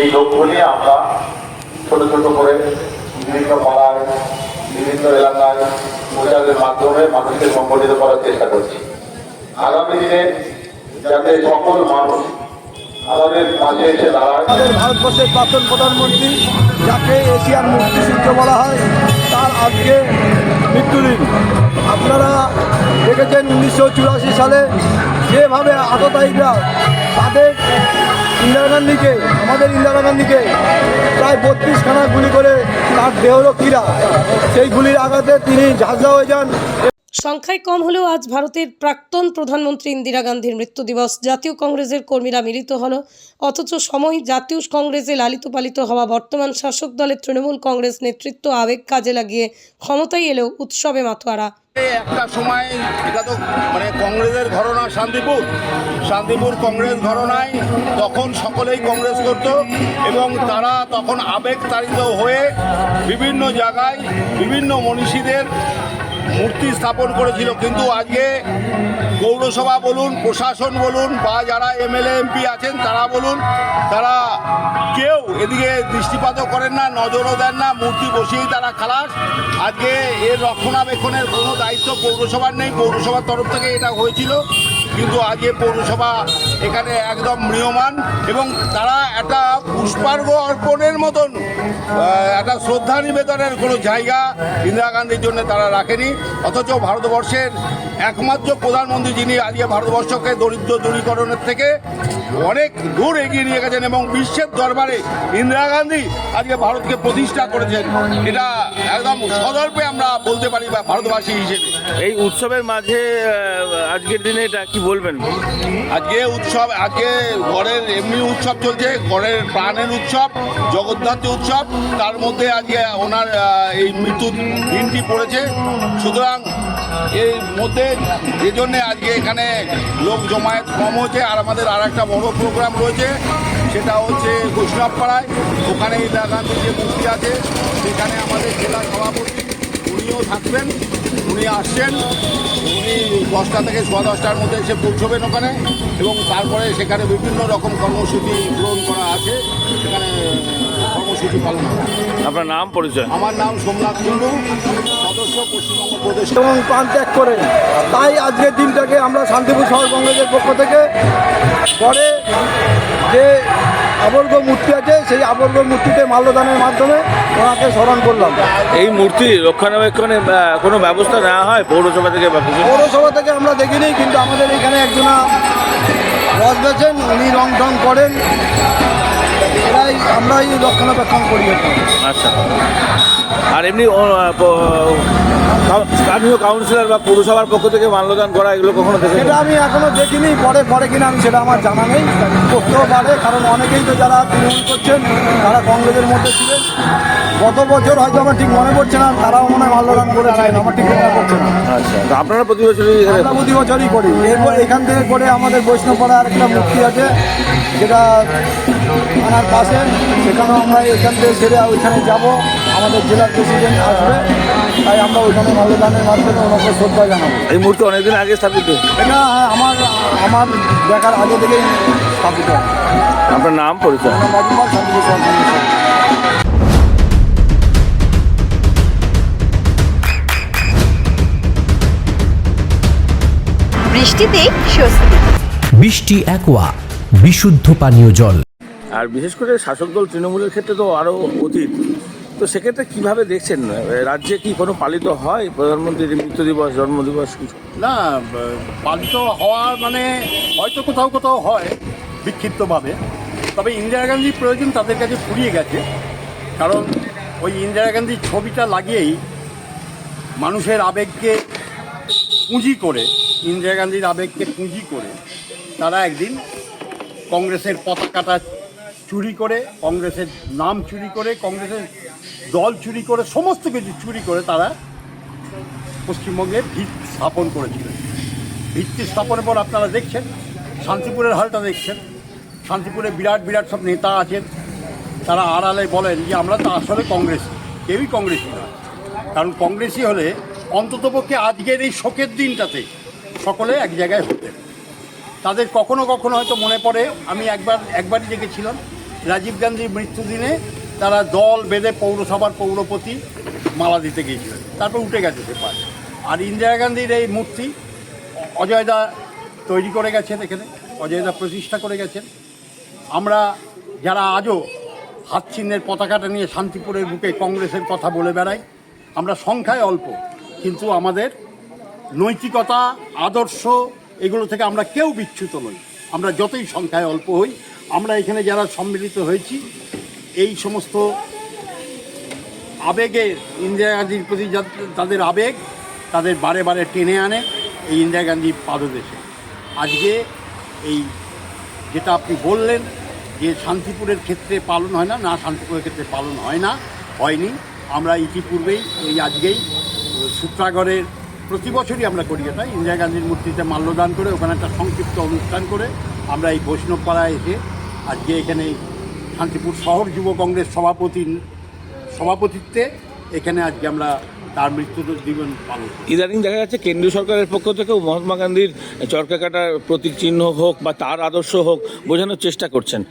এই লক্ষ্য নিয়ে আমরা ছোট ছোট করে বিভিন্ন পাড়ায়, বিভিন্ন এলাকায় প্রচারের মাধ্যমে মানুষকে সংগঠিত করার চেষ্টা করছি। আগামী দিনে যাতে সকল মানুষ আমাদের ভারতবর্ষের প্রাক্তন প্রধানমন্ত্রী, যাকে এশিয়ার মুক্তিযুদ্ধ বলা হয়, তার আজকে মৃত্যুদিন। আপনারা দেখেছেন উনিশশো চুরাশি সালে যেভাবে আততায়ীরা তাদের ইন্দিরা গান্ধীকে, আমাদের ইন্দিরা গান্ধীকে প্রায় বত্রিশখানা গুলি করে তার দেহরক্ষীরা। সেই গুলির আঘাতে তিনি ঝাঁঝা হয়ে যান। সংখ্যায় কম হলেও আজ ভারতের প্রাক্তন প্রধানমন্ত্রী ইন্দিরা গান্ধীর মৃত্যু দিবস। জাতীয় কংগ্রেসের কর্মীরা মিলিত হল। অথচ সময় জাতীয় কংগ্রেসে লালিত পালিত হওয়া বর্তমান শাসক দলের তৃণমূল কংগ্রেস নেতৃত্ব আবেগ কাজে লাগিয়ে ক্ষমতায় এলেও উৎসবে মাতোয়ারা। এই একটা সময় এটা তো মানে কংগ্রেসের ঘটনা শান্তিপুর। শান্তিপুর কংগ্রেস ঘটনায় তখন সকলেই কংগ্রেস করত এবং তারা তখন আবেগ তাড়িত হয়ে বিভিন্ন জায়গায় বিভিন্ন মনীষীদের মূর্তি স্থাপন করেছিল, কিন্তু আজকে পৌরসভা বলুন, প্রশাসন বলুন, বা যারা এমএলএ, এমপি আছেন, তারা বলুন, তারা কেউ এদিকে দৃষ্টিপাতও করেন না, নজরও দেন না, মূর্তি বসিয়েই তারা খালাস। আজকে এর রক্ষণাবেক্ষণের কোনো দায়িত্ব পৌরসভার নেই, পৌরসভার তরফ থেকে এটা হয়েছিল, কিন্তু আজকে পৌরসভা এখানে একদম মৃয়মান এবং তারা একটা পুষ্পার্ঘ অর্পণের মতন একটা শ্রদ্ধা নিবেদনের কোনো জায়গা ইন্দিরা গান্ধীর জন্য তারা রাখেনি। অথচ ভারতবর্ষের একমাত্র প্রধানমন্ত্রী যিনি আজকে ভারতবর্ষকে দরিদ্র দূরীকরণের থেকে অনেক দূর এগিয়ে নিয়ে গেছেন এবং বিশ্বের দরবারে ইন্দিরা গান্ধী আজকে ভারতকে প্রতিষ্ঠা করেছেন। এটা একদম সদর্পে আমরা বলতে পারি বা ভারতবাসী হিসেবে। এই উৎসবের মাঝে আজকের দিনে এটা কি বলবেন? আজকে উৎসব আজকে গড়ের এমনি উৎসব চলছে গড়ের প্রাণের উৎসব জগদ্ধাত্রী উৎসব। তার মধ্যে আজকে ওনার এই মৃত্যু দিনটি পড়েছে। সুতরাং এই মধ্যে যে জন্যে আজকে এখানে লোক জমায়েত কম হয়েছে, আর আমাদের আর একটা বড় প্রোগ্রাম রয়েছে, সেটা হচ্ছে বৈষ্ণবপাড়ায় ওখানে ইন্দিরা যে মূর্তি আছে, সেখানে আমাদের জেলা সভাপতি, উনিও থাকবেন। উনি আসছেন উনি দশটা থেকে সোয়া দশটার মধ্যে এসে পৌঁছবেন ওখানে এবং তারপরে সেখানে বিভিন্ন রকম কর্মসূচি গ্রহণ করা আছে সেখানে কর্মসূচি পালন হবে আপনার নাম পরিচয়? আমার নাম সোমনাথ কুণ্ডু সদস্য পশ্চিমবঙ্গ প্রদেশ। এবং প্রাণ ত্যাগ করেন তাই আজকের দিনটাকে আমরা শান্তিপুর শহর কংগ্রেসের পক্ষ থেকে পরে যে আবর্গ মূর্তি আছে সেই আবর্গ মূর্তিতে মাল্যদানের মাধ্যমে ওনাকে স্মরণ করলাম। এই মূর্তি রক্ষণাবেক্ষণে কোনো ব্যবস্থা নেওয়া হয় পৌরসভা থেকে পৌরসভা থেকে আমরা দেখিনি কিন্তু আমাদের এখানে একজনা রস বেছেন উনি রং টং করেন। এরাই আমরাই রক্ষণাবেক্ষণ করি। আচ্ছা। আর এমনি স্থানীয় কাউন্সিলর বা পৌরসভার পক্ষ থেকে মাল্যদান করা এগুলো কখনো দেখেছেন? সেটা আমি এখনও দেখিনি পরে পরে কিনা আমি সেটা আমার জানা নেই করতেও পারে কারণ অনেকেই তো যারা তৃণমূল করছেন তারা কংগ্রেসের মধ্যে ছিলেন। গত বছর হয়তো আমার ঠিক মনে পড়ছে না তারাও মনে হয় মাল্যদান করেছিলেন আমার ঠিক মনে পড়ছে না। আচ্ছা আপনারা প্রতি বছরই আমরা প্রতি বছরই করি। এরপর এখান থেকে করে আমাদের বৈষ্ণবপাড়া আরেকটা মূর্তি আছে যেটা থানার পাশে সেখানেও আমরা এখান থেকে সেরে ওইখানে যাব। আমাদের জেলার প্রেসিডেন্ট আসবে তাই আমরা ওইখানে মাল্যদানের মাধ্যমে ওনাকে শ্রদ্ধা জানাব। এই মুহূর্তে অনেকদিন আগে স্থাপিত? এটা আমার আমার দেখার আগে থেকেই স্থাপিত। আপনার নাম পরিচয়। বৃষ্টিতে স্বস্তি। বৃষ্টি অ্যাকোয়া বিশুদ্ধ পানীয় জল। আর বিশেষ করে শাসক দল তৃণমূলের ক্ষেত্রে তো আরও অতীত। তো সেক্ষেত্রে কীভাবে দেখছেন? রাজ্যে কি কোনো পালিত হয়? প্রধানমন্ত্রীর মৃত্যু দিবস জন্মদিবস কিছু? না, পালিত হওয়া মানে হয়তো কোথাও কোথাও হয়, বিক্ষিপ্তভাবে। তবে ইন্দিরা গান্ধীর প্রয়োজন তাদের কাছে ফুরিয়ে গেছে। কারণ ওই ইন্দিরা গান্ধীর ছবিটা লাগিয়েই মানুষের আবেগকে পুঁজি করে, ইন্দিরা গান্ধীর আবেগকে পুঁজি করে তারা একদিন কংগ্রেসের পতাকাটা চুরি করে, কংগ্রেসের নাম চুরি করে, কংগ্রেসের দল চুরি করে, সমস্ত কিছু চুরি করে তারা পশ্চিমবঙ্গে ভিত স্থাপন করেছিলেন ভিত্তি স্থাপনের পর আপনারা দেখছেন, শান্তিপুরের হালটা দেখছেন। শান্তিপুরে বিরাট বিরাট সব নেতা আছেন। তারা আড়ালে বলেন যে, আমরা তো আসলে কংগ্রেস। কেউই কংগ্রেসি না। কারণ কংগ্রেসি হলে অন্ততপক্ষে আজকের এই শোকের দিনটাতে সকলে এক জায়গায় হতেন। তাদের কখনো কখনো হয়তো মনে পড়ে, আমি একবার, একবারই দেখেছিলাম, রাজীব গান্ধীর মৃত্যুদিনে তারা দল বেঁধে পৌরসভার পৌরপতি মালা দিতে গিয়েছিলেন। তারপর উঠে গেছে সে পাশ। আর ইন্দিরা গান্ধীর এই মূর্তি অজয়দা তৈরি করে গেছেন এখানে অজয়দা প্রতিষ্ঠা করে গেছেন। আমরা যারা আজও হাত চিহ্নের পতাকাটা নিয়ে শান্তিপুরের বুকে কংগ্রেসের কথা বলে বেড়াই, আমরা সংখ্যায় অল্প, কিন্তু আমাদের নৈতিকতা, আদর্শ এগুলো থেকে আমরা কেউ বিচ্যুত নই। আমরা যতই সংখ্যায় অল্প হই, আমরা এখানে যারা সম্মিলিত হয়েছি, এই সমস্ত আবেগের ইন্দিরা গান্ধীর প্রতি তাদের আবেগ, তাদের বারে বারে টেনে আনে এই ইন্দিরা গান্ধীর পাদদেশে। আজকে এই যেটা আপনি বললেন, যে শান্তিপুরের ক্ষেত্রে পালন হয় না না শান্তিপুরের ক্ষেত্রে পালন হয় না, হয়নি। আমরা ইতিপূর্বেই এই আজকেই সূত্রাগড়ের প্রতি বছরই আমরা করি এটা ইন্দিরা গান্ধীর মূর্তিতে মাল্যদান করে ওখানে একটা সংক্ষিপ্ত অনুষ্ঠান করে আমরা এই বৈষ্ণবপাড়ায় এসে আজকে এখানে শান্তিপুর শহর যুব কংগ্রেস সভাপতি সভাপতিত্বে এখানে আজকে আমরা তার মৃত্যু দিবস পালন ইদানিং দেখা যাচ্ছে কেন্দ্রীয় সরকারের পক্ষ থেকেও মহাত্মা গান্ধীর চরকা কাটার প্রতীক চিহ্ন হোক বা তার আদর্শ হোক বোঝানোর চেষ্টা করছেন।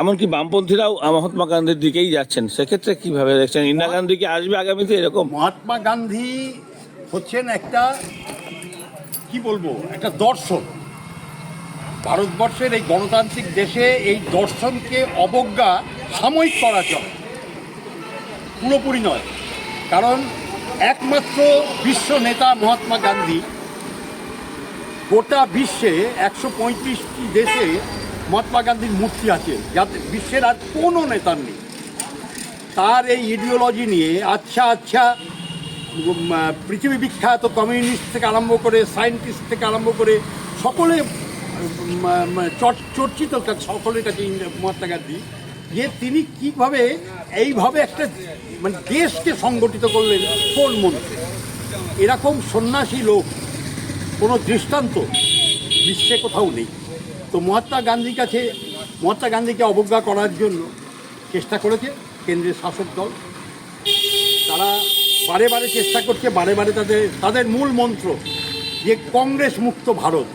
এমনকি বামপন্থীরাও মহাত্মা গান্ধীর দিকেই যাচ্ছেন। সেক্ষেত্রে কীভাবে দেখছেন? ইন্দিরা গান্ধী কি আসবে আগামীতে এরকম? মহাত্মা গান্ধী হচ্ছেন একটা, কি বলব, একটা দর্শন। ভারতবর্ষের এই গণতান্ত্রিক দেশে এই দর্শনকে অবজ্ঞা সাময়িক করা চলে। পুরোপুরি নয়। কারণ একমাত্র বিশ্ব নেতা মহাত্মা গান্ধী গোটা বিশ্বে একশো পঁয়ত্রিশটি দেশে মহাত্মা গান্ধীর মূর্তি আছে, যাতে বিশ্বের আর কোনো নেতার নেই। তার এই ইডিওলজি নিয়ে আচ্ছা আচ্ছা পৃথিবী বিখ্যাত কমিউনিস্ট থেকে আরম্ভ করে সায়েন্টিস্ট থেকে আরম্ভ করে সকলে চর- চর্চিত সকলের কাছে মহাত্মা গান্ধী, যে তিনি কীভাবে এইভাবে একটা মানে দেশকে সংগঠিত করলেন কোন মন্ত্রে? এরকম সন্ন্যাসী লোক, কোনো দৃষ্টান্ত বিশ্বে কোথাও নেই। তো মহাত্মা গান্ধীর কাছে, মহাত্মা গান্ধীকে অবজ্ঞা করার জন্য চেষ্টা করেছে কেন্দ্রের শাসক দল। তারা বারে বারে চেষ্টা করছে, বারে বারে তাদের তাদের মূল মন্ত্র যে কংগ্রেস মুক্ত ভারত।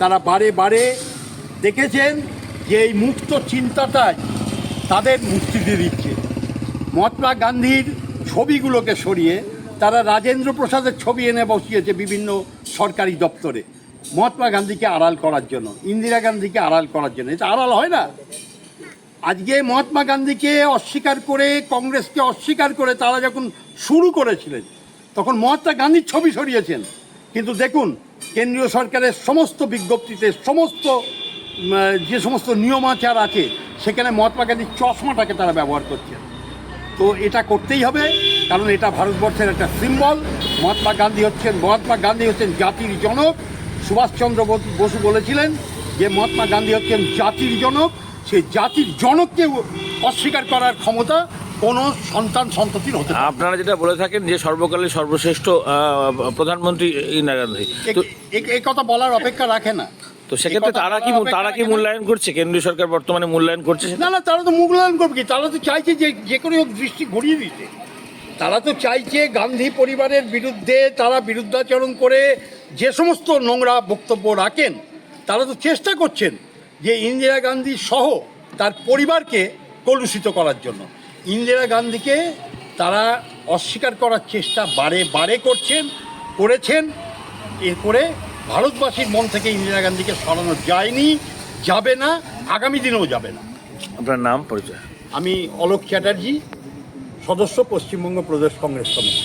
তারা বারে বারে দেখেছেন যে এই মুক্ত চিন্তাটাই তাদের মুক্তি দিয়ে দিচ্ছে। মহাত্মা গান্ধীর ছবিগুলোকে সরিয়ে তারা রাজেন্দ্র প্রসাদের ছবি এনে বসিয়েছে বিভিন্ন সরকারি দপ্তরে। মহাত্মা গান্ধীকে আড়াল করার জন্য, ইন্দিরা গান্ধীকে আড়াল করার জন্য। এটা আড়াল হয় না? আজকে মহাত্মা গান্ধীকে অস্বীকার করে, কংগ্রেসকে অস্বীকার করে তারা যখন শুরু করেছিলেন, তখন মহাত্মা গান্ধীর ছবি সরিয়েছেন। কিন্তু দেখুন, কেন্দ্রীয় সরকারের সমস্ত বিজ্ঞপ্তিতে সমস্ত যে সমস্ত নিয়মাচার আছে সেখানে মহাত্মা গান্ধীর চশমাটাকে তারা ব্যবহার করছেন। তো এটা করতেই হবে, কারণ এটা ভারতবর্ষের একটা সিম্বল। মহাত্মা গান্ধী হচ্ছেন, মহাত্মা গান্ধী হচ্ছেন জাতির জনক। সুভাষচন্দ্র বসু- বলেছিলেন যে মহাত্মা গান্ধী হচ্ছেন জাতির জনক। সেই জাতির জনককে অস্বীকার করার ক্ষমতা কোনো সন্তান সন্ততির হতে আপনারা যেটা বলে থাকেন যে সর্বকালের সর্বশ্রেষ্ঠ প্রধানমন্ত্রী ইন্দিরা গান্ধী। এই কথা বলার অপেক্ষা রাখে না। তো সেক্ষেত্রে তারা কি তারা কি। মূল্যায়ন করছে? কেন্দ্রীয় সরকার বর্তমানে মূল্যায়ন করছে না না তারা তো মূল্যায়ন করবে কি? তারা তো চাইছে যে যে করে হোক দৃষ্টি ঘুরিয়ে দিতে। তারা তো চাইছে গান্ধী পরিবারের বিরুদ্ধে তারা বিরুদ্ধাচরণ করে যে সমস্ত নোংরা বক্তব্য রাখেন তারা তো চেষ্টা করছেন যে ইন্দিরা গান্ধী সহ তার পরিবারকে কলুষিত করার জন্য। ইন্দিরা গান্ধীকে তারা অস্বীকার করার চেষ্টা বারে বারে করছেন করেছেন। এরপরে ভারতবাসীর মন থেকে ইন্দিরা গান্ধীকে সরানো যায়নি যাবে না আগামী দিনেও যাবে না। আপনার নাম পরিচয়? আমি অলোক চ্যাটার্জি সদস্য Paschimbanga Pradesh Congress committee.